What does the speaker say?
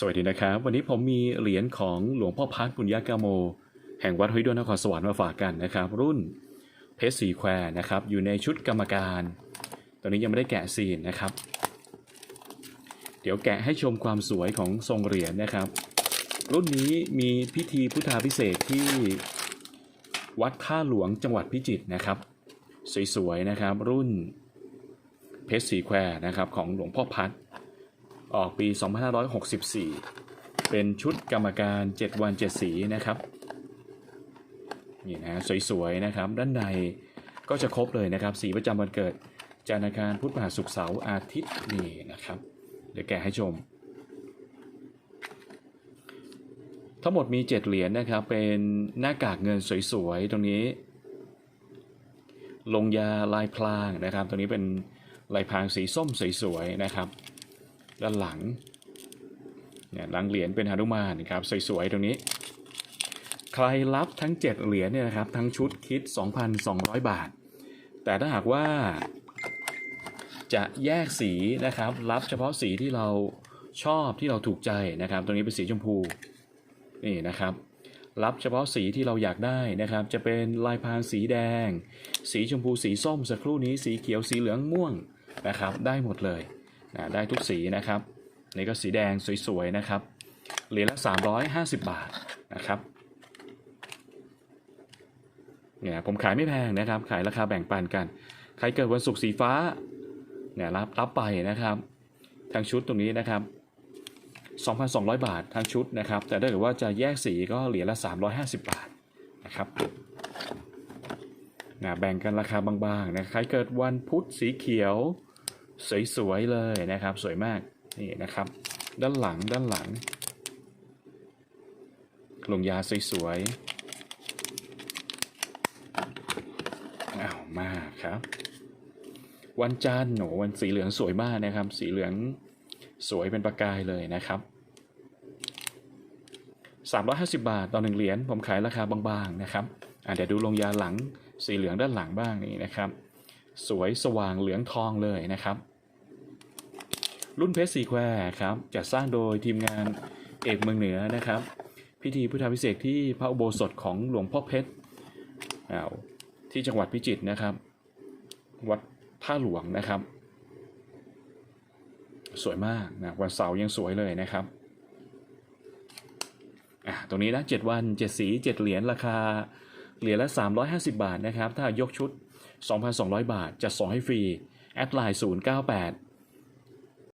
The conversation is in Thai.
สวัสดีนะครับ วันนี้ผมมีเหรียญของหลวงพ่อพักบุญญากาโม แห่งวัดห้วยด้วนนครสวรรค์มาฝากกันนะครับ รุ่นเพชรสีแควนะครับ อยู่ในชุดกรรมการ ตอนนี้ยังไม่ได้แกะซีนนะครับ เดี๋ยวแกะให้ชมความสวยของทรงเหรียญนะครับ รุ่นนี้มีพิธีพุทธาพิเศษที่วัดท่าหลวงจังหวัดพิจิตรนะครับ สวยๆนะครับ รุ่นเพชรสีแควนะครับของหลวงพ่อพัด ออกปี 2564 เป็นชุดกรรมการ 7 วัน 7 สีนะครับนี่นะสวยๆนะครับ ด้านในก็จะครบเลยนะครับ สีประจำวันเกิดจันทร์อังคารพุธพฤหัสศุกร์เสาร์อาทิตย์นี่นะครับ เดี๋ยวแกะให้ชม ทั้งหมดมี 7 เหรียญนะครับ เป็นหน้ากากเงินสวยๆ ตรงนี้ ลงยาลายพลางนะครับ ตรงนี้เป็นลายพรางสีส้มสวยๆนะครับ ด้านหลังเนี่ยหลังเหรียญเป็นหนุมานครับสวยๆตรงนี้ ใครรับทั้ง 7 เหรียญเนี่ยนะครับทั้งชุดคิด 2,200 บาท แต่ถ้าหากว่าจะแยกสีนะครับ รับเฉพาะสีที่เราชอบที่เราถูกใจนะครับ ตรงนี้เป็นสีชมพูนี่นะครับ รับเฉพาะสีที่เราอยากได้นะครับ จะเป็นลายพางสีแดง สีชมพูสีส้มสักครู่นี้สีเขียวสีเหลืองม่วงนะครับ ได้หมดเลย ได้ทุกสีนะครับนี่ก็สีแดงสวยๆนะครับเหรียญละ350 บาทนะครับเนี่ยผมขายไม่แพงนะครับ ขายราคาแบ่งปันกัน ใครเกิดวันศุกร์สีฟ้าเนี่ยรับรับไปนะครับทั้งชุดตรงนี้นะครับ 2,200 บาททั้งชุดนะครับ แต่ถ้าเกิดว่าจะแยกสีก็เหรียญละ 350 บาทนะครับนะแบ่งกันราคาบางๆนะใครเกิดวันพุธสีเขียว สวยๆเลยนะครับ สวยมากนี่นะครับ ด้านหลังด้านหลังลงยาสวยๆอ้าวมาครับ วันจันทร์โหนวันสีเหลืองสวยมากนะครับ สีเหลืองสวยเป็นประกายเลยนะครับ350 บาทต่อหนึ่งเหรียญผมขายราคาบางๆนะครับอะเดี๋ยวดูลงยาหลังสีเหลืองด้านหลังบ้างนี่นะครับ สวยสว่างเหลืองทองเลยนะครับ รุ่นเพชรสีแควครับจัดสร้างโดยทีมงานเอกเมืองเหนือนะครับ พิธีพุทธาพิเศษที่พระอุโบสถของหลวงพ่อเพชรที่จังหวัดพิจิตรนะครับ วัดท่าหลวงนะครับ สวยมากนะวันเสาร์ยังสวยเลยนะครับอะตรงนี้นะ 7 วัน 7 สี 7 เหรียญราคา เหรียญละ 350 บาทนะครับ ถ้ายกชุด 2,200 บาท จะส่งให้ฟรี แอดไลน์ 098